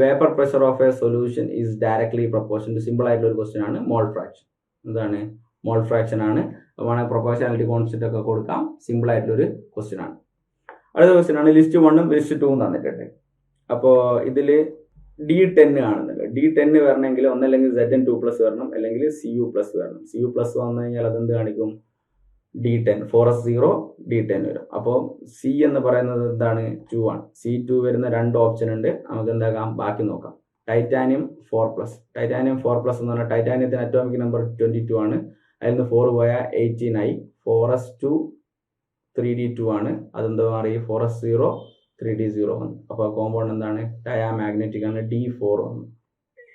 vapor of a solution is directly directly to simple ആയിട്ടുള്ള ഒരു question ആണ് mole fraction എന്താണ്? മോൾ ഫ്രാക്ഷൻ ആണ്. വേണമെങ്കിൽ പ്രൊപ്പോഷനാലിറ്റി കോൺസെപ്റ്റ് ഒക്കെ കൊടുക്കാം. സിമ്പിൾ ആയിട്ടുള്ള ഒരു ക്വസ്റ്റ്യൻ ആണ്. അടുത്ത ക്വസ്റ്റ്യൻ ആണ് ലിസ്റ്റ് വണ്ണും ലിസ്റ്റ് ടൂവും തന്നിട്ടുണ്ട്. അപ്പോൾ ഇതിൽ ഡി ടെൻ കാണുന്നുണ്ട്. ഡി ടെൻ വരണമെങ്കിൽ ഒന്നല്ലെങ്കിൽ സെഡ് എൻ ടു പ്ലസ് വരണം. അല്ലെങ്കിൽ സി യു പ്ലസ് വരണം. സി യു പ്ലസ് വന്നു കഴിഞ്ഞാൽ അതെന്ത് കാണിക്കും? D ten four S zero D ten വരും. അപ്പോൾ സി എന്ന് പറയുന്നത് എന്താണ്? ടു ആണ്. സി ടു വരുന്ന രണ്ട് ഓപ്ഷൻ ഉണ്ട്. നമുക്ക് എന്താക്കാം ബാക്കി നോക്കാം. Titanium four plus titanium four plus എന്ന് പറഞ്ഞാൽ ടൈറ്റാനിയത്തിന് അറ്റോമിക് നമ്പർ ട്വന്റി ടു ആണ്. അതിൽ നിന്ന് ഫോർ പോയാൽ എയ്റ്റീൻ ആയി. Four S two three D two ആണ്. അതെന്താ മാറി? Four S zero three D zero വന്നു. അപ്പോൾ കോമ്പൗണ്ട് എന്താണ്? ടയാ മാഗ്നറ്റിക് ആണ്. ഡി ഫോർ വന്നു.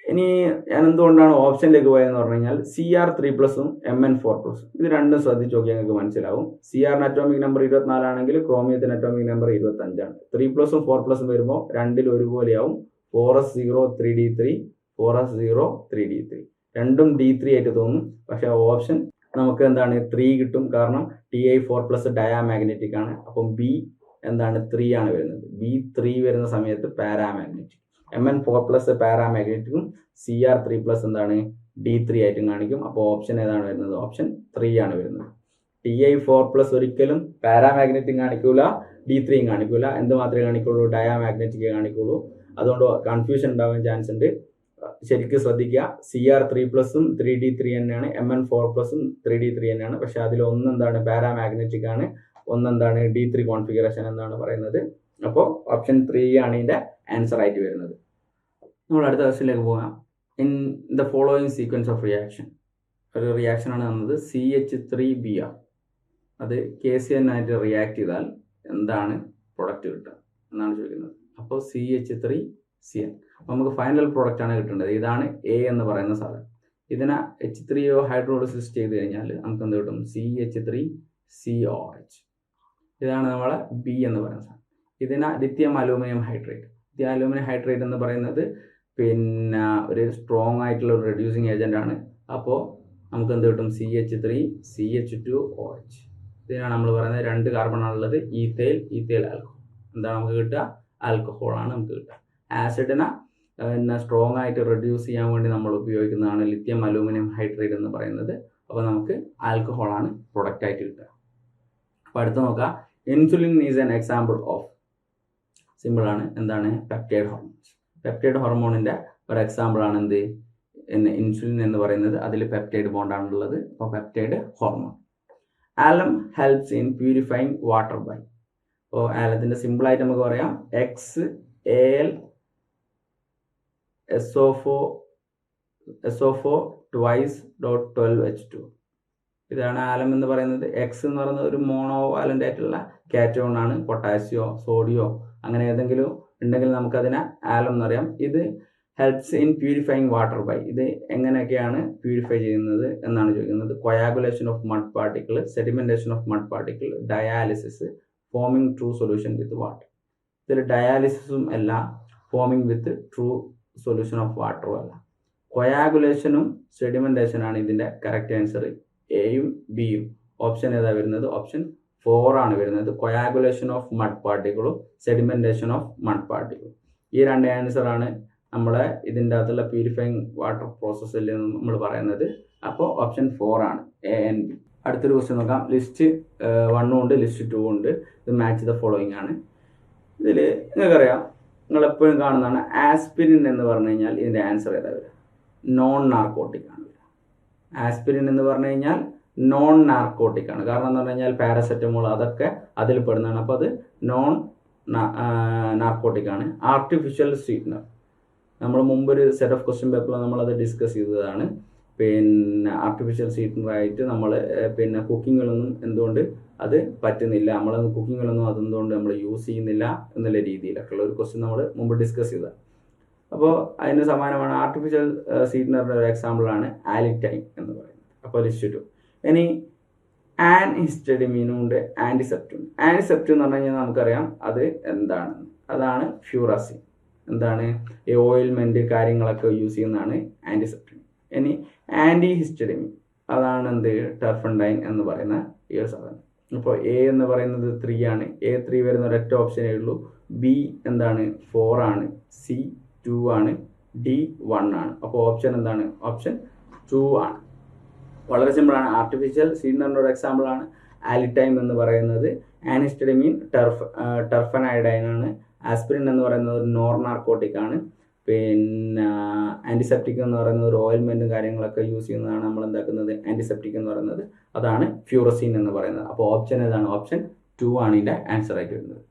ഇനി ഞാൻ എന്തുകൊണ്ടാണ് ഓപ്ഷനിലേക്ക് പോയതെന്ന് പറഞ്ഞു കഴിഞ്ഞാൽ സി ആർ ത്രീ പ്ലസും എം എൻ ഫോർ പ്ലസും ഇത് രണ്ടും ശ്രദ്ധിച്ച് നോക്കിയാൽ നിങ്ങൾക്ക് മനസ്സിലാവും. സി ആറിന് അറ്റോമിക് നമ്പർ ഇരുപത്തിനാലാണെങ്കിൽ ക്രോമിയത്തിന് അറ്റോമിക് നമ്പർ ഇരുപത്തി അഞ്ചാണ് ത്രീ പ്ലസും ഫോർ പ്ലസും വരുമ്പോൾ രണ്ടിൽ ഒരുപോലെയാവും. Four S zero three D three four S zero three D three രണ്ടും ഡി ത്രീ ആയിട്ട് തോന്നും. പക്ഷേ ഓപ്ഷൻ നമുക്ക് എന്താണ് ത്രീ കിട്ടും. കാരണം T I four plus diamagnetic ആണ്. അപ്പം ബി എന്താണ് ത്രീ ആണ് വരുന്നത്. ബി ത്രീ വരുന്ന സമയത്ത് paramagnetic M N four plus പാരാമാഗ്നറ്റിക്കും C R three plus എന്താണ്? ഡി ത്രീ ആയിട്ടും കാണിക്കും. അപ്പോൾ ഓപ്ഷൻ ഏതാണ് വരുന്നത്? ഓപ്ഷൻ ത്രീ ആണ് വരുന്നത്. ടി ഐ ഫോർ പ്ലസ് ഒരിക്കലും പാരാമാഗ്നറ്റിക് കാണിക്കൂല ഡി ത്രീയും കാണിക്കൂല. എന്ത് മാത്രമേ കാണിക്കുള്ളൂ? ഡയാമാഗ്നറ്റിക് കാണിക്കുള്ളൂ. അതുകൊണ്ട് കൺഫ്യൂഷൻ ഉണ്ടാവാൻ ചാൻസ് ഉണ്ട്. ശരിക്കും ശ്രദ്ധിക്കുക. സി ആർ ത്രീ പ്ലസും ത്രീ ഡി ത്രീ തന്നെയാണ് എം എൻ ഫോർ പ്ലസും ത്രീ ഡി ത്രീ തന്നെയാണ് പക്ഷെ അതിൽ ഒന്നെന്താണ്? പാരാമാഗ്നറ്റിക് ആണ്. ഒന്നെന്താണ്? ഡി ത്രീ കോൺഫിഗറേഷൻ എന്നാണ് പറയുന്നത്. അപ്പോൾ ഓപ്ഷൻ ത്രീ ആണ് ഇതിന്റെ ആൻസർ ആയിട്ട് വരുന്നത്. നമ്മൾ അടുത്ത ക്വസ്റ്റിലേക്ക് പോകാം. In the following sequence of reaction ഒരു റിയാക്ഷൻ ആണ് തന്നത് C H three B R അത് കെ സി എൻ ആയിട്ട് റിയാക്ട് ചെയ്താൽ എന്താണ് പ്രൊഡക്റ്റ് കിട്ടുക? എന്നാണ് ചോദിക്കുന്നത്. അപ്പോൾ C H three C N അപ്പോൾ നമുക്ക് ഫൈനൽ പ്രോഡക്റ്റ് ആണ് കിട്ടേണ്ടത്. ഇതാണ് എ എന്ന് പറയുന്ന സാധനം. ഇതിനെ എച്ച് ത്രീ ഒ ഹൈഡ്രോളിസിസ് ചെയ്ത് കഴിഞ്ഞാൽ നമുക്ക് എന്ത് കിട്ടും? C H three C O H ഇതാണ് നമ്മളെ ബി എന്ന് പറയുന്ന സാധനം. ഇതിനെ lithium aluminium hydrate. Lithium aluminium hydrate എന്ന് പറയുന്നത് പിന്നെ ഒരു സ്ട്രോങ് ആയിട്ടുള്ള ഒരു റെഡ്യൂസിങ് ഏജന്റ് ആണ്. അപ്പോൾ നമുക്ക് എന്ത് കിട്ടും? C H three C H two O H ഇതിനാണ് നമ്മൾ പറയുന്നത് രണ്ട് കാർബൺ ഉള്ളത്. ഈത്തേൽ ഈത്തേൽ ആൽക്കഹോൾ എന്താണ് നമുക്ക് കിട്ടുക? ആൽക്കഹോളാണ് നമുക്ക് കിട്ടുക. ആസിഡിനെ പിന്നെ സ്ട്രോങ് ആയിട്ട് റെഡ്യൂസ് ചെയ്യാൻ വേണ്ടി നമ്മൾ ഉപയോഗിക്കുന്നതാണ് ലിത്യം അലൂമിനിയം ഹൈഡ്രേറ്റ് എന്ന് പറയുന്നത്. അപ്പോൾ നമുക്ക് ആൽക്കഹോളാണ് പ്രൊഡക്റ്റ് ആയിട്ട് കിട്ടുക. അപ്പോൾ അടുത്ത് നോക്കാം. Insulin is an example of simple ആണ് എന്താണ്? പെപ്റ്റൈഡ് ഹോർമോൺസ് പെപ്റ്റൈഡ് ഹോർമോണിന്റെ ഒരു എക്സാമ്പിൾ ആണ് എന്ത്? ഇൻസുലിൻ എന്ന് പറയുന്നത് അതിൽ പെപ്റ്റൈഡ് ബോണ്ടാണുള്ളത് അപ്പോൾ peptide hormone alum helps in purifying water by അപ്പോൾ ആലത്തിന്റെ സിമ്പിൾ ആയിട്ട് നമുക്ക് പറയാം. X L S O four S O four twice dot twelve H two ഇതാണ് ആലം എന്ന് പറയുന്നത്. എക്സ് എന്ന് പറയുന്നത് ഒരു മോണോ വാലന്റ് ആയിട്ടുള്ള കാറ്റോൺ ആണ്. പൊട്ടാസ്യോ സോഡിയോ അങ്ങനെ ഏതെങ്കിലും ഉണ്ടെങ്കിൽ നമുക്കതിനെ ആലം എന്ന് എന്നറിയാം ഇത് helps in purifying water by ഇത് എങ്ങനെയൊക്കെയാണ് പ്യൂരിഫൈ ചെയ്യുന്നത് എന്നാണ് ചോദിക്കുന്നത്. Coagulation of mud particle sedimentation of mud particle dialysis forming true solution with water ഇതിൽ ഡയാലിസിസും അല്ല forming with true solution of വാട്ടറും അല്ല. കൊയാഗുലേഷനും സെഡിമെന്റേഷനാണ് ഇതിന്റെ കറക്റ്റ് ആൻസർ എയും ബിയും ഓപ്ഷൻ ഏതാ വരുന്നത്? ഓപ്ഷൻ ഫോർ ആണ് വരുന്നത്. കൊയാഗുലേഷൻ ഓഫ് മഡ് പാർട്ടിക്കിളും സെഡിമെന്റേഷൻ ഓഫ് മഡ് പാർട്ടിക്കിളും ഈ രണ്ട് ആൻസർ ആണ് നമ്മളെ ഇതിന്റെ അകത്തുള്ള പ്യൂരിഫൈങ് വാട്ടർ പ്രോസസ്സിൽ നിന്ന് നമ്മൾ പറയുന്നത്. അപ്പോൾ ഓപ്ഷൻ ഫോർ ആണ് എ എൻ ബി അടുത്തൊരു ക്വസ്റ്റ്യൻ നോക്കാം. ലിസ്റ്റ് വണ്ണും ഉണ്ട് ലിസ്റ്റ് ടു ഉണ്ട്. ഇത് മാച്ച് ദ ഫോളോയിങ് ആണ്. ഇതിൽ നിങ്ങൾക്കറിയാം നിങ്ങൾ എപ്പോഴും കാണുന്നതാണ് ആസ്പിരിൻ എന്ന് പറഞ്ഞു കഴിഞ്ഞാൽ ഇതിന്റെ ആൻസർ ഏതാ വരിക? നോൺ നാർക്കോട്ടിക് ആണ് വരിക. ആസ്പിരിൻ എന്ന് പറഞ്ഞു കഴിഞ്ഞാൽ നോൺ നാർക്കോട്ടിക് ആണ്. കാരണം എന്ന് പറഞ്ഞു കഴിഞ്ഞാൽ പാരസെറ്റമോൾ അതൊക്കെ അതിൽ പെടുന്നതാണ്. അപ്പോൾ അത് നോൺ നാർക്കോട്ടിക് ആണ്. ആർട്ടിഫിഷ്യൽ സ്വീറ്റ്നർ നമ്മൾ മുമ്പൊരു സെറ്റ് ഓഫ് ക്വസ്റ്റ്യൻ പേപ്പറിൽ നമ്മളത് ഡിസ്കസ് ചെയ്തതാണ്. പിന്നെ ആർട്ടിഫിഷ്യൽ സ്വീറ്റ്നർ ആയിട്ട് നമ്മൾ പിന്നെ കുക്കിങ്ങിലൊന്നും എന്തുകൊണ്ട് അത് പറ്റുന്നില്ല. നമ്മൾ കുക്കിങ്ങിലൊന്നും അതെന്തുകൊണ്ട് നമ്മൾ യൂസ് ചെയ്യുന്നില്ല എന്നുള്ള രീതിയിലൊക്കെ ഉള്ള ഒരു ക്വസ്റ്റ്യൻ നമ്മൾ മുമ്പ് ഡിസ്കസ് ചെയ്തതാണ്. അപ്പോൾ അതിന് സമാനമാണ് ആർട്ടിഫിഷ്യൽ സ്വീറ്റ്നറിന്റെ ഒരു എക്സാമ്പിളാണ് ആലിറ്റൈൻ എന്ന് പറയുന്നത്. അപ്പോൾ ലിസ്റ്റ് ടു ഇനി ആൻ ഹിസ്റ്റഡിമീനും ഉണ്ട് ആന്റിസെപ്റ്റും ആന്റിസെപ്റ്റ് എന്ന് പറഞ്ഞു കഴിഞ്ഞാൽ നമുക്കറിയാം അത് എന്താണ്. അതാണ് ഫ്യൂറാസിൻ എന്താണ്? ഈ ഓയിൽമെന്റ് കാര്യങ്ങളൊക്കെ യൂസ് ചെയ്യുന്നതാണ് ആന്റിസെപ്റ്റിൻ ഇനി ആന്റി ഹിസ്റ്റഡിമീൻ അതാണ് എന്ത്? ടർഫൻഡൈൻ എന്ന് പറയുന്ന ഈ ഒരു സാധനം. അപ്പോൾ എ എന്ന് പറയുന്നത് ത്രീ ആണ്. എ ത്രീ വരുന്ന ഒരൊറ്റ ഓപ്ഷനേ ഉള്ളൂ. ബി എന്താണ്? ഫോർ ആണ്. സി ടു ആണ്. ഡി വൺ ആണ്. അപ്പോൾ ഓപ്ഷൻ എന്താണ്? ഓപ്ഷൻ ടു ആണ്. വളരെ സിമ്പിളാണ് ആർട്ടിഫിഷ്യൽ സീനറിന്റെ ഒരു എക്സാമ്പിൾ ആണ്. ആലിടൈം എന്ന് പറയുന്നത്. ആനിസ്റ്റഡമീൻ ടർഫ് ടർഫനൈഡൈൻ ആണ്. ആസ്പിരിൻ എന്ന് പറയുന്നത് ഒരു നോർ നാർക്കോട്ടിക് ആണ്. പിന്നെ ആന്റിസെപ്റ്റിക് എന്ന് പറയുന്നത് ഒരു ഓയിൽമെന്റും കാര്യങ്ങളൊക്കെ യൂസ് ചെയ്യുന്നതാണ് നമ്മൾ എന്താക്കുന്നത്? ആന്റിസെപ്റ്റിക് എന്ന് പറയുന്നത്. അതാണ് ഫ്യൂറസിൻ എന്ന് പറയുന്നത്. അപ്പോൾ ഓപ്ഷൻ ഏതാണ്? ഓപ്ഷൻ ടു ആണ് ഇതിന്റെ ആൻസർ ആയിട്ട് വരുന്നത്.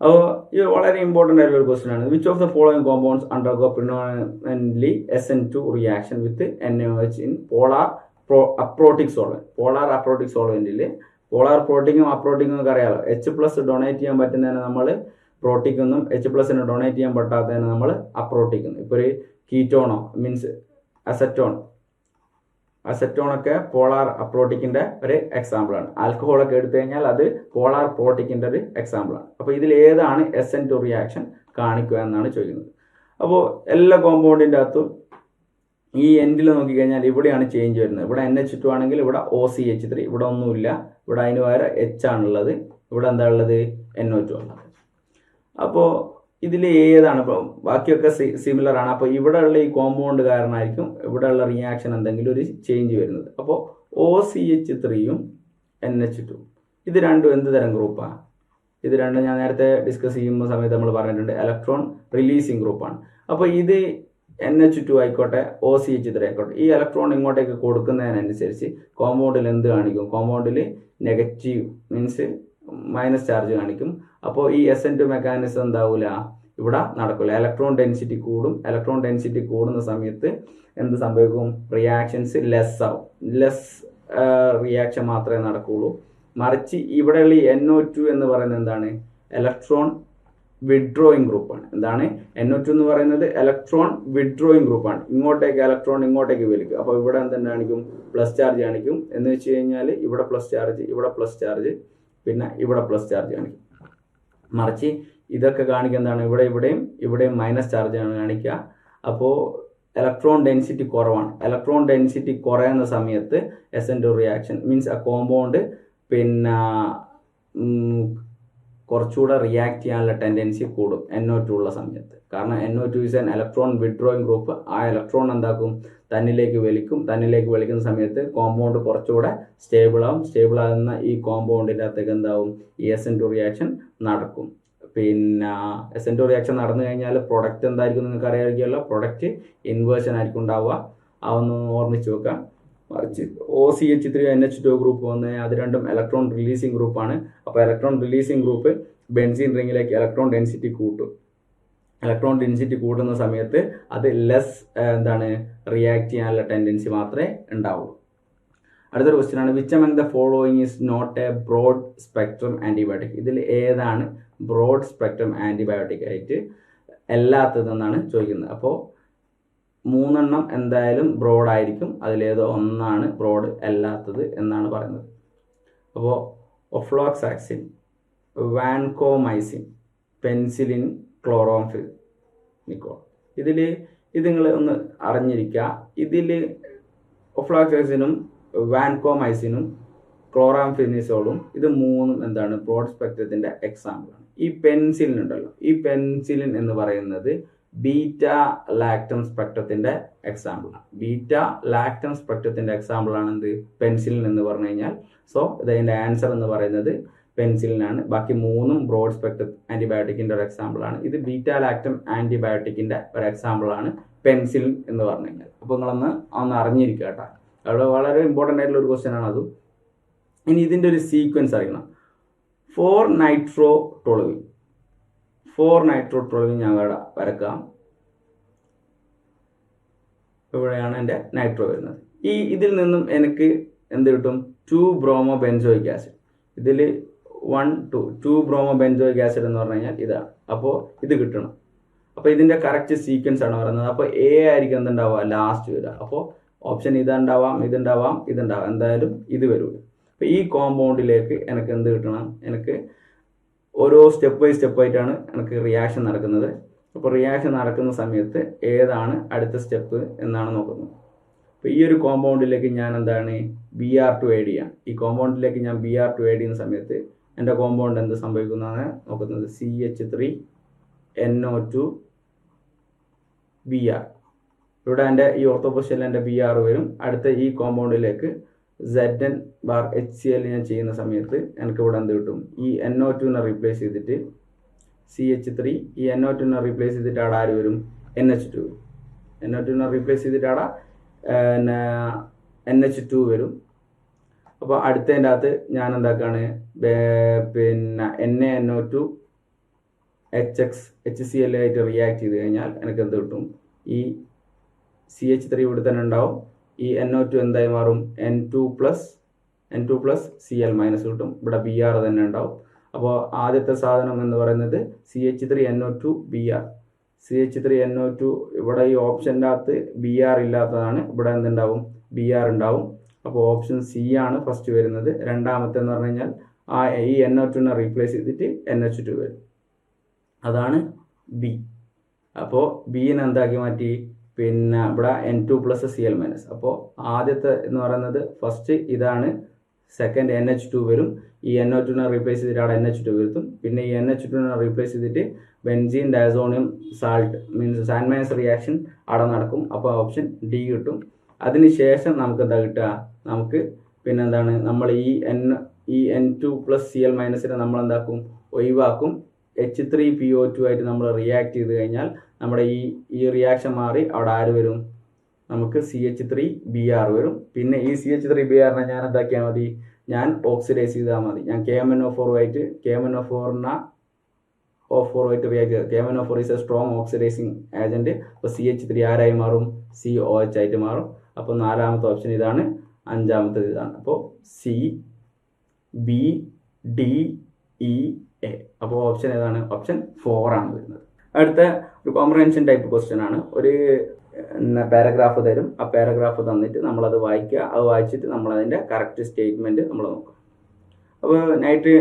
അപ്പോൾ ഇത് വളരെ ഇമ്പോർട്ടന്റ് ആയിട്ടുള്ള ഒരു ക്വസ്റ്റൻ ആണ്. Which of the following compounds undergo predominantly S N two reaction with N H in polar pro aprotic solvent polar aprotic സോൾവെന്റിൽ polar പ്രോട്ടിക്കും അപ്രോട്ടിക്കും ഒക്കെ അറിയാലോ. എച്ച് പ്ലസ് ഡൊണേറ്റ് ചെയ്യാൻ പറ്റുന്നതിന് നമ്മൾ പ്രോട്ടിക്കൊന്നും എച്ച് പ്ലസിന് ഡൊണേറ്റ് ചെയ്യാൻ പറ്റാത്തതിന് നമ്മൾ അപ്രോട്ടിക്കുന്നു ഇപ്പോൾ ഒരു കീറ്റോണോ മീൻസ് അസറ്റോൺ ഒക്കെ പോളാർ അപ്രോട്ടിക്കിന്റെ ഒരു എക്സാമ്പിളാണ് ആൽക്കഹോളൊക്കെ എടുത്തു കഴിഞ്ഞാൽ അത് പോളാർ പ്രോട്ടിക്കിന്റെ ഒരു എക്സാമ്പിളാണ് അപ്പോൾ ഇതിൽ ഏതാണ് എസ് എൻ ടു റിയാക്ഷൻ കാണിക്കുക എന്നാണ് ചോദിക്കുന്നത്. അപ്പോൾ എല്ലാ കോമ്പൗണ്ടിന്റെ അകത്തും ഈ എൻഡിൽ നോക്കിക്കഴിഞ്ഞാൽ ഇവിടെയാണ് ചേഞ്ച് വരുന്നത്. ഇവിടെ എൻ എച്ച് ടു ആണെങ്കിൽ ഇവിടെ ഒ സി എച്ച് ത്രീ ഇവിടെ ഒന്നുമില്ല. ഇവിടെ അതിന് പകരം എച്ച് ആണുള്ളത്. ഇവിടെ എന്താ ഉള്ളത്? എൻ ഒ ടു ഉള്ളത് അപ്പോൾ ഇതിൽ ഏതാണ്? ഇപ്പോൾ ബാക്കിയൊക്കെ സിമിലർ ആണ്. അപ്പോൾ ഇവിടെ ഉള്ള ഈ കോമ്പൗണ്ട് കാരണമായിരിക്കും ഇവിടെ ഉള്ള റിയാക്ഷൻ എന്തെങ്കിലും ഒരു ചേഞ്ച് വരുന്നത്. അപ്പോൾ ഒ സി എച്ച് ത്രീയും എൻ എച്ച് ടു ഇത് രണ്ടും എന്ത് തരം ഗ്രൂപ്പാണ് ഇത് രണ്ടും ഞാൻ നേരത്തെ ഡിസ്കസ് ചെയ്യുന്ന സമയത്ത് നമ്മൾ പറഞ്ഞിട്ടുണ്ട്. ഇലക്ട്രോൺ റിലീസിങ് ഗ്രൂപ്പാണ് അപ്പോൾ ഇത് എൻ എച്ച് ടു ആയിക്കോട്ടെ ഒ സി എച്ച് ത്രീ ആയിക്കോട്ടെ ഈ ഇലക്ട്രോൺ ഇങ്ങോട്ടേക്ക് കൊടുക്കുന്നതിനനുസരിച്ച് കോമ്പൗണ്ടിൽ എന്ത് കാണിക്കും. കോമ്പൗണ്ടിൽ നെഗറ്റീവ് മീൻസ് മൈനസ് ചാർജ് കാണിക്കും. അപ്പോൾ ഈ എസ് എൻ ടു മെക്കാനിസം എന്താവില്ല ഇവിടെ നടക്കില്ല ഇലക്ട്രോൺ ഡെൻസിറ്റി കൂടും. ഇലക്ട്രോൺ ഡെൻസിറ്റി കൂടുന്ന സമയത്ത് എന്ത് സംഭവിക്കും? റിയാക്ഷൻസ് ലെസ് ആവും. ലെസ് റിയാക്ഷൻ മാത്രമേ നടക്കുകയുള്ളൂ മറിച്ച് ഇവിടെയുള്ള എൻ ഒ ടു എന്ന് പറയുന്നത് എന്താണ്? ഇലക്ട്രോൺ വിഡ്രോയിങ് ഗ്രൂപ്പാണ് എന്താണ്? എൻ ഒ ടു എന്ന് പറയുന്നത് ഇലക്ട്രോൺ വിഡ്രോയിങ് ഗ്രൂപ്പാണ് ഇങ്ങോട്ടേക്ക് ഇലക്ട്രോൺ ഇങ്ങോട്ടേക്ക് വലിക്കും അപ്പോൾ ഇവിടെ എന്തെങ്കിലും കാണിക്കും? പ്ലസ് ചാർജ് കാണിക്കും. എന്ന് വെച്ച് കഴിഞ്ഞാൽ ഇവിടെ പ്ലസ് ചാർജ് ഇവിടെ പ്ലസ് ചാർജ് പിന്നെ ഇവിടെ പ്ലസ് ചാർജ് കാണിക്കും. മറിച്ച് ഇതൊക്കെ കാണിക്കുക എന്താണ്? ഇവിടെ ഇവിടെയും ഇവിടെയും മൈനസ് ചാർജ് ആണ് കാണിക്കുക. അപ്പോൾ ഇലക്ട്രോൺ ഡെൻസിറ്റി കുറവാണ്. ഇലക്ട്രോൺ ഡെൻസിറ്റി കുറയുന്ന സമയത്ത് S N two reaction means ആ കോമ്പൗണ്ട് പിന്നെ കുറച്ചുകൂടെ റിയാക്ട് ചെയ്യാനുള്ള ടെൻഡൻസി കൂടും എൻ ഒ ടു ഉള്ള സമയത്ത്. കാരണം N O two is an electron withdrawing group ആ ഇലക്ട്രോൺ എന്താക്കും? തന്നിലേക്ക് വലിക്കും. തന്നിലേക്ക് വലിക്കുന്ന സമയത്ത് കോമ്പൗണ്ട് കുറച്ചുകൂടെ സ്റ്റേബിൾ ആകുന്ന ഈ കോമ്പൗണ്ടിന്റെ അകത്തേക്ക് എന്താവും? ഈ എസ് എൻ ടു റിയാക്ഷൻ നടക്കും. പിന്നെ എസ് എൻ ടു റിയാക്ഷൻ നടന്നു കഴിഞ്ഞാൽ പ്രൊഡക്റ്റ് എന്തായിരിക്കും നിങ്ങൾക്ക് അറിയാമായിരിക്കുമല്ലോ പ്രൊഡക്റ്റ് ഇൻവേർഷൻ ആയിരിക്കും ഉണ്ടാവുക. അതൊന്ന് ഓർമ്മിച്ച് വെക്കാം മറിച്ച് O C H three N H two group വന്ന് അത് രണ്ടും ഇലക്ട്രോൺ റിലീസിങ് ഗ്രൂപ്പാണ് അപ്പോൾ ഇലക്ട്രോൺ റിലീസിങ് ഗ്രൂപ്പ് ബെൻസിൻ റിങ്ങിലേക്ക് ഇലക്ട്രോൺ ഡെൻസിറ്റി കൂട്ടും. ഇലക്ട്രോൺ ഡെൻസിറ്റി കൂടുന്ന സമയത്ത് അത് ലെസ് എന്താണ് റിയാക്ട് ചെയ്യാനുള്ള ടെൻഡൻസി മാത്രമേ ഉണ്ടാവുള്ളൂ. അടുത്തൊരു ക്വസ്റ്റ്യൻ ആണ്. Which among the following is not a broad spectrum antibiotic ഇതിൽ ഏതാണ് ബ്രോഡ് സ്പെക്ട്രം ആന്റിബയോട്ടിക് ആയിട്ട് അല്ലാത്തതെന്നാണ് ചോദിക്കുന്നത്. അപ്പോൾ മൂന്നെണ്ണം എന്തായാലും ബ്രോഡ് ആയിരിക്കും. അതിലേതോ ഒന്നാണ് ബ്രോഡ് അല്ലാത്തത് എന്നാണ് പറയുന്നത്. അപ്പോൾ ofloxacin vancomycin penicillin chloramphenicol ഇതിൽ ഇത് നിങ്ങൾ ഒന്ന് അറിഞ്ഞിരിക്കുക ഇതിൽ ഒഫ്ലോക്സാക്സിനും വാൻകോമൈസിനും ക്ലോറാംഫിനിസോളും ഇത് മൂന്നും എന്താണ്? ബ്രോഡ് സ്പെക്ട്രത്തിന്റെ എക്സാമ്പിളാണ് ഈ പെൻസിലിൻ ഉണ്ടല്ലോ. ഈ പെൻസിലിൻ എന്ന് പറയുന്നത് ബീറ്റ ലാക്ടം സ്പെക്ട്രത്തിന്റെ എക്സാമ്പിൾ ആണ്. ബീറ്റ ലാക്ടം സ്പെക്ട്രത്തിന്റെ എക്സാമ്പിൾ ആണ് എന്ത്? പെൻസിലിൻ എന്ന് പറഞ്ഞു കഴിഞ്ഞാൽ. സോ ഇതിന്റെ ആൻസർ എന്ന് പറയുന്നത് പെൻസിലിനാണ്. ബാക്കി മൂന്നും ബ്രോഡ് സ്പെക്ട്രം ആന്റിബയോട്ടിക്കിന്റെ ഒരു എക്സാമ്പിൾ ആണ്. ഇത് ബീറ്റ ലാക്ടം ആന്റിബയോട്ടിക്കിന്റെ ഒരു എക്സാമ്പിൾ ആണ് പെൻസിൽ എന്ന് പറഞ്ഞു കഴിഞ്ഞാൽ. അപ്പോൾ നിങ്ങളൊന്ന് ഒന്ന് അറിഞ്ഞിരിക്കുക കേട്ടോ. അവിടെ വളരെ ഇമ്പോർട്ടന്റ് ആയിട്ടുള്ള ഒരു ക്വസ്റ്റ്യൻ ആണ് അതും. ഇനി ഇതിന്റെ ഒരു സീക്വൻസ് അറിയണം. ഫോർ നൈട്രോ ടോളവി ഫോർ നൈട്രോ ടോളവി ഞാൻ വരക്കാം ഇവിടെയാണ് എന്റെ നൈട്രോ വരുന്നത്. ഈ ഇതിൽ നിന്നും എനിക്ക് എന്ത് കിട്ടും? ടു ബ്രോമോ ബെൻസോയിക് ആസിഡ് ഇതിൽ one two two bromo benzoic acid എന്ന് പറഞ്ഞു കഴിഞ്ഞാൽ ഇതാണ്. അപ്പോൾ ഇത് കിട്ടണം. അപ്പോൾ ഇതിന്റെ കറക്റ്റ് സീക്വൻസ് ആണ് പറയുന്നത്. അപ്പോൾ എ ആയിരിക്കും എന്തുണ്ടാവുക? ലാസ്റ്റ് വരിക. അപ്പോൾ ഓപ്ഷൻ ഇതുണ്ടാവാം ഇതുണ്ടാവാം ഇതുണ്ടാവാം. എന്തായാലും ഇത് വരും അപ്പോൾ ഈ കോമ്പൗണ്ടിലേക്ക് എനിക്ക് എന്ത് കിട്ടണം? എനിക്ക് ഓരോ സ്റ്റെപ്പ് ബൈ സ്റ്റെപ്പ് ആയിട്ടാണ് എനിക്ക് റിയാക്ഷൻ നടക്കുന്നത്. അപ്പോൾ റിയാക്ഷൻ നടക്കുന്ന സമയത്ത് ഏതാണ് അടുത്ത സ്റ്റെപ്പ് എന്നാണ് നോക്കുന്നത്. അപ്പോൾ ഈ ഒരു കോമ്പൗണ്ടിലേക്ക് ഞാൻ എന്താണ് ബി ആർ ടു ആഡ് ചെയ്യാം ഈ കോമ്പൗണ്ടിലേക്ക് ഞാൻ ബി ആർ ടു ആഡ് ചെയ്യുന്ന സമയത്ത് എന്റെ കോമ്പൗണ്ട് എന്ത് സംഭവിക്കുന്നതാണ് നോക്കുന്നത്? C H three N O two B R ഇവിടെ എന്റെ ഈ ഓർത്തോ എന്റെ ബി ആർ വരും. അടുത്ത ഈ കോമ്പൗണ്ടിലേക്ക് Z N bar H C L ഞാൻ ചെയ്യുന്ന സമയത്ത് എനിക്ക് ഇവിടെ എന്ത് കിട്ടും? ഈ എൻ ഒ ടുവിനെ റീപ്ലേസ് ചെയ്തിട്ട് സി എച്ച് ത്രീ ഈ എൻ ഒ ടുവിനെ റീപ്ലേസ് ചെയ്തിട്ട് അവിടെ ആര് വരും? N H two N O ടുവിനെ replace ചെയ്തിട്ട് അവിടെ എൻ എച്ച് ടു വരും. അപ്പോൾ അടുത്തതിന്റെ അകത്ത് ഞാൻ എന്താക്കാണ്? പിന്നെ N A N O two H X H C L ആയിട്ട് റിയാക്ട് ചെയ്ത് കഴിഞ്ഞാൽ എനിക്ക് എന്ത് കിട്ടും? ഈ സി എച്ച് ത്രീ ഇവിടെ തന്നെ ഉണ്ടാവും. ഈ എൻ ഒ ടു എന്തായി മാറും? N two plus N two plus C L minus കിട്ടും. ഇവിടെ ബി ആർ തന്നെ ഉണ്ടാവും. അപ്പോൾ ആദ്യത്തെ സാധനം എന്ന് പറയുന്നത് C H three N O two B R C H three N O two ഇവിടെ ഈ ഓപ്ഷന്റെ അകത്ത് ബി ആർ ഇല്ലാത്തതാണ്. ഇവിടെ എന്തുണ്ടാവും? ബി ആർ ഉണ്ടാവും. അപ്പോൾ ഓപ്ഷൻ സി ആണ് ഫസ്റ്റ് വരുന്നത്. രണ്ടാമത്തെ എന്ന് പറഞ്ഞു കഴിഞ്ഞാൽ ആ ഈ എൻ ഒ ടുവിനെ റീപ്ലേസ് ചെയ്തിട്ട് എൻ എച്ച് ടു വരും. അതാണ് ബി അപ്പോൾ ബിനെ എന്താക്കി മാറ്റി? പിന്നെ ഇവിടെ N two plus C L minus അപ്പോൾ ആദ്യത്തെ എന്ന് പറയുന്നത് ഫസ്റ്റ് ഇതാണ് സെക്കൻഡ് എൻ എച്ച് ടു വരും. ഈ എൻ ഒ ടുവിനെ റീപ്ലേസ് ചെയ്തിട്ട് അവിടെ എൻ എച്ച് ടു വരുത്തും. പിന്നെ ഈ എൻ എച്ച് ടുവിനെ റീപ്ലേസ് ചെയ്തിട്ട് benzene diazonium salt means Sandmeyer reaction അവിടെ നടക്കും. അപ്പോൾ ഓപ്ഷൻ ഡി കിട്ടും. അതിനുശേഷം നമുക്ക് എന്താ കിട്ടുക? നമുക്ക് പിന്നെന്താണ് നമ്മൾ ഈ എൻ ഈ N two plus C L മൈനസിനെ നമ്മൾ എന്താക്കും ഒഴിവാക്കും. H three P O two ആയിട്ട് നമ്മൾ റിയാക്ട് ചെയ്ത് കഴിഞ്ഞാൽ നമ്മുടെ ഈ ഈ റിയാക്ഷൻ മാറി അവിടെ ആര് വരും? നമുക്ക് C H three B R വരും. പിന്നെ ഈ സി എച്ച് ത്രീ ബി ആറിനെ ഞാൻ എന്താക്കിയാൽ മതി? ഞാൻ ഓക്സിഡൈസ് ചെയ്താൽ മതി. ഞാൻ കെ എം എൻ ഒ ഫോറുമായിട്ട് കെ എം എൻ ഒ ഫോറിന ഓ ഫോറുമായിട്ട് റിയാക്ട് ചെയ്തത് K M N O four is a strong oxidising agent അപ്പോൾ സി എച്ച് ത്രീ ആരായി മാറും? സി ഒ എച്ച് ആയിട്ട് മാറും. അപ്പോൾ നാലാമത്തെ ഓപ്ഷൻ ഇതാണ്. അഞ്ചാമത്തെ ഇതാണ്. അപ്പോൾ C B D E A. അപ്പോൾ ഓപ്ഷൻ ഏതാണ്? ഓപ്ഷൻ ഫോർ ആണ് വരുന്നത്. അടുത്ത ഒരു കോംപ്രഹെൻഷൻ ടൈപ്പ് ക്വസ്റ്റ്യൻ ആണ്. ഒരു പാരഗ്രാഫ് തരും. ആ പാരഗ്രാഫ് തന്നിട്ട് നമ്മളത് വായിക്കുക. അത് വായിച്ചിട്ട് നമ്മൾ അതിന്റെ കറക്റ്റ് സ്റ്റേറ്റ്മെന്റ് നമ്മൾ നോക്കുക അപ്പോൾ nitrate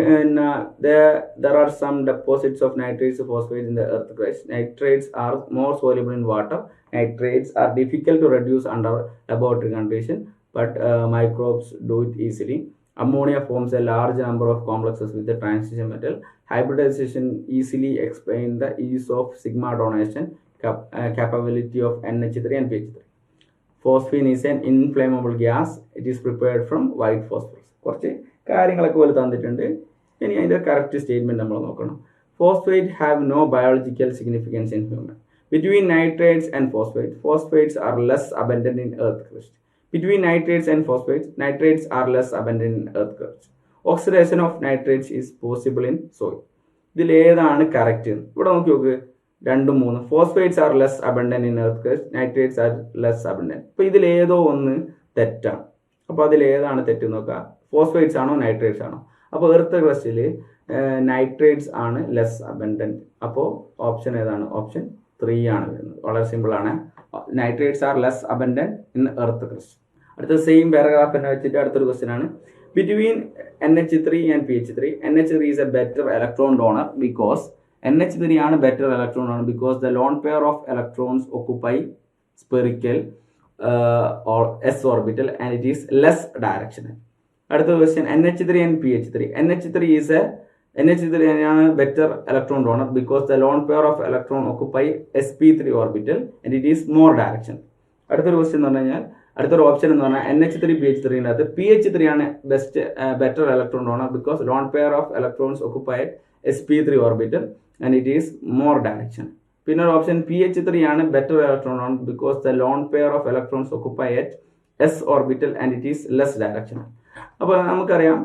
there are some deposits of nitrates phosphate in the earth crust nitrates are more soluble in water nitrates are difficult to reduce under laboratory condition but microbes do it easily ammonia forms a large number of complexes with the transition metal. Hybridization easily explain the ease of sigma donation, cap- uh, capability of NH3 and PH3. Phosphine is an inflammable gas. It is prepared from white phosphorus. കുറച്ച് കാര്യങ്ങളൊക്കെ പോലെ തന്നിട്ടുണ്ട് ഇനി അതിന്റെ correct statement നമ്മൾ നോക്കണം phosphate have no biological significance in human between nitrates and phosphate phosphates are less abundant in earth crust Between nitrates and phosphates, nitrates are less abundant in earth crust. Oxidation of nitrates is possible in soil. ഇതിൽ ഏതാണ് correct ഇവിടെ നോക്കി നോക്ക്. രണ്ടും മൂന്ന്. Phosphates are less abundant in earth crust nitrates are less abundant അപ്പോൾ ഇതിൽ ഏതോ ഒന്ന് തെറ്റാണ്. അപ്പോൾ അതിൽ ഏതാണ് തെറ്റ് നോക്കുക. ഫോസ്ഫേറ്റ്സ് ആണോ നൈട്രേറ്റ്സ് ആണോ? അപ്പോൾ എർത്ത് ക്രസ്റ്റിൽ നൈട്രേറ്റ്സ് ആണ് ലെസ് അബണ്ടന്റ് അപ്പോൾ ഓപ്ഷൻ ഏതാണ്? ഓപ്ഷൻ ത്രീ ആണ് വരുന്നത്. വളരെ സിമ്പിൾ ആണ്. Nitrates are less abundant in earth crust അടുത്ത സെയിം പാരഗ്രാഫ് തന്നെ വെച്ചിട്ട് അടുത്തൊരു ക്വസ്റ്റ്യൻ ആണ്. Between N H three and P H three N H three is a better electron donor because N H three ആണ് better electron donor because the lone pair of electrons occupy spherical s orbital and it is less directional അടുത്ത question N H three and P H three N H three is a N H three ആണ് better electron donor because the lone pair of electron occupy s p three orbital and it is more direction അടുത്തൊരു question എന്ന് പറഞ്ഞു കഴിഞ്ഞാൽ അടുത്തൊരു option എന്ന് പറഞ്ഞാൽ N H three P H ത്രീന്റെ അകത്ത് P H three ആണ് best better electron donor because lone pair of electrons occupied S P three orbital and it is more direction പിന്നെ ഒരു ഓപ്ഷൻ പി എച്ച് ത്രീ ആണ് better electron donor because the lone pair of electrons occupy at s orbital and it is less direction അപ്പോൾ നമുക്കറിയാം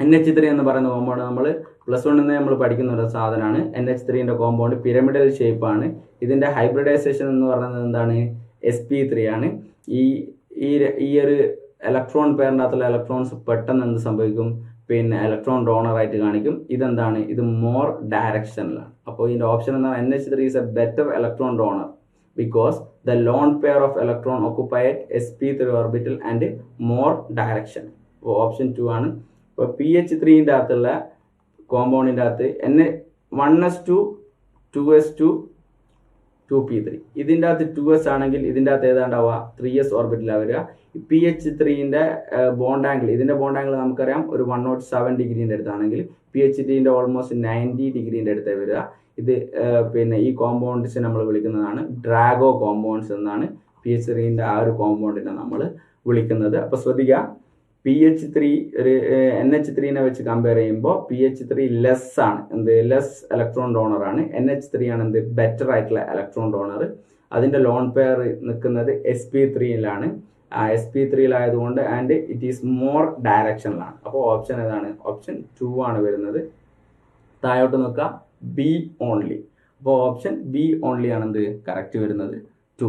N H three എന്ന് പറയുന്ന compound നമ്മൾ plus വണ്ണിൽ നിന്ന് നമ്മൾ പഠിക്കുന്ന ഒരു സാധനമാണ് എൻ എച്ച് ത്രീന്റെ കോമ്പൗണ്ട് പിരമിഡൽ ഷേപ്പാണ് ഇതിന്റെ ഹൈബ്രിഡൈസേഷൻ എന്ന് പറയുന്നത് എന്താണ്? എസ് പി ത്രീ ആണ്. ഈ ഈ ഈ ഒരു ഇലക്ട്രോൺ പേരിനകത്തുള്ള ഇലക്ട്രോൺസ് പെട്ടെന്ന് എന്ത് സംഭവിക്കും? പിന്നെ ഇലക്ട്രോൺ ഡോണർ ആയിട്ട് കാണിക്കും. ഇതെന്താണ്? ഇത് മോർ ഡയറക്ഷനിലാണ് അപ്പോൾ ഇതിന്റെ ഓപ്ഷൻ എന്താണ് N H three is a better electron donor because the lone pair of electron occupy s p three orbital and more direction അപ്പോൾ ഓപ്ഷൻ ടു ആണ്. ഇപ്പോൾ പി എച്ച് ത്രീന്റെ അകത്തുള്ള കോമ്പൗണ്ടിന്റെ അകത്ത് N one s two two s two two p three ഇതിന്റെ അകത്ത് to S ആണെങ്കിൽ ഇതിന്റെ അകത്ത് ഏതാണ്ടാവുക? ത്രീ എസ് ഓർബിറ്റിലാണ് വരിക. പി എച്ച് ത്രീന്റെ ബോണ്ട് ആംഗിൾ ഇതിന്റെ ബോണ്ട് ആംഗിൾ നമുക്കറിയാം. ഒരു വൺ നോട്ട് സെവൻ ഡിഗ്രീന്റെ അടുത്താണെങ്കിൽ പി എച്ച് ത്രീന്റെ ഓൾമോസ്റ്റ് നയന്റി ഡിഗ്രീന്റെ അടുത്തേ വരിക. ഇത് പിന്നെ ഈ കോമ്പൗണ്ട്സ് നമ്മൾ വിളിക്കുന്നതാണ് ഡ്രാഗോ കോമ്പൗണ്ട്സ് എന്നാണ് പി എച്ച് ത്രീന്റെ ആ ഒരു കോമ്പൗണ്ടിനെ നമ്മൾ വിളിക്കുന്നത്. അപ്പോൾ ശ്രദ്ധിക്കുക പി എച്ച് ത്രീ ഒരു എൻ എച്ച് ത്രീനെ വെച്ച് കമ്പയർ ചെയ്യുമ്പോൾ പി എച്ച് ത്രീ ലെസ് ആണ്. എന്ത്? ലെസ് ഇലക്ട്രോൺ ഡോണർ ആണ്. എൻ എച്ച് ത്രീ ആണ് എന്ത്? ബെറ്റർ ആയിട്ടുള്ള ഇലക്ട്രോൺ ഡോണർ അതിന്റെ ലോൺ പെയർ നിൽക്കുന്നത് എസ് പി ത്രീയിലാണ് എസ് പി ത്രീയിലായതുകൊണ്ട് ആൻഡ് ഇറ്റ് ഈസ് മോർ ഡയറക്ഷനിലാണ് അപ്പോൾ ഓപ്ഷൻ ഏതാണ്? ഓപ്ഷൻ ടു ആണ് വരുന്നത്. താഴോട്ട് നോക്കുക. ബി ഓൺലി അപ്പോൾ ഓപ്ഷൻ ബി ഓൺലി ആണ് എന്ത്? കറക്റ്റ് വരുന്നത്. ടു